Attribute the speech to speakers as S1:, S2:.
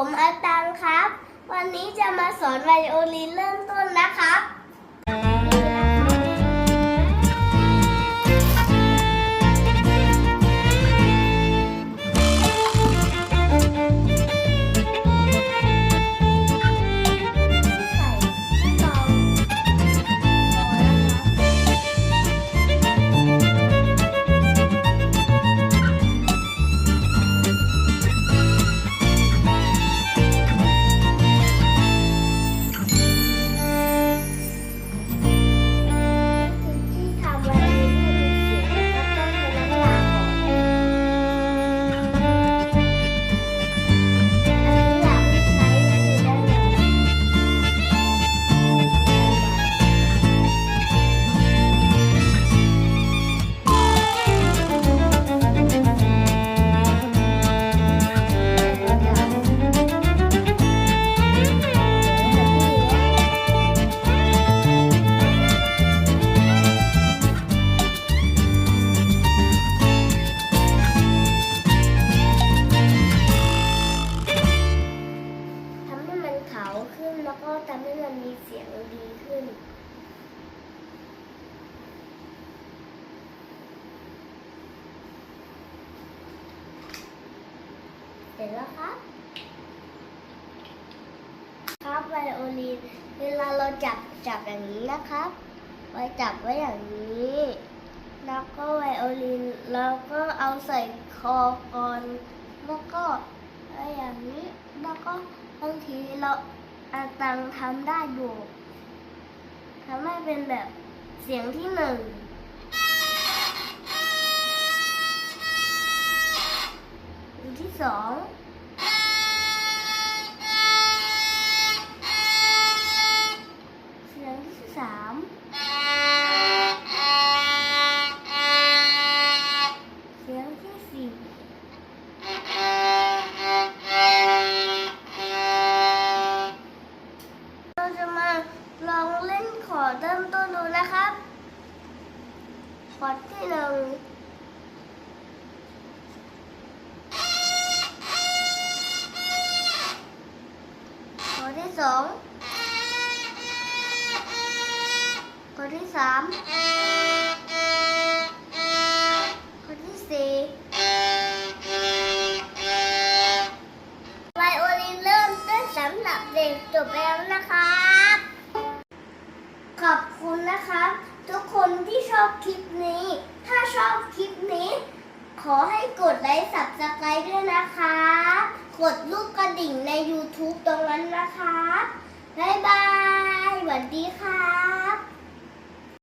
S1: ผมอาตังครับ วันนี้จะมาสอนไวโอลินเริ่มต้นนะครับ แล้วก็ทำให้มันมีเสียงดีขึ้น เสร็จแล้วครับ ครับไวโอลิน เวลาเราจับจับอย่างนี้นะครับไว้จับไว้อย่างนี้ แล้วก็ไวโอลินเราก็เอาใส่คอก่อน แล้วก็ไว้อย่างนี้ แล้วก็บางทีเรา อาตังทำได้อยู่ทำให้เป็นแบบเสียงที่หนึ่งเสียงที่สองเสียงที่สามเสียงที่สี่ จะมาลองเล่นขอร์ดเริ่มต้นดูนะครับ ขอร์ดที่หนึ่งขอที่สองขอที่สาม นะครับ ขอบคุณนะครับ ทุกคนที่ชอบคลิปนี้ ถ้าชอบคลิปนี้ ขอให้กดไลค์สับสไครด้วยนะคะกดลูกกระดิ่งใน YouTube ตรงนั้นนะคะบ๊ายบายสวัสดีครับ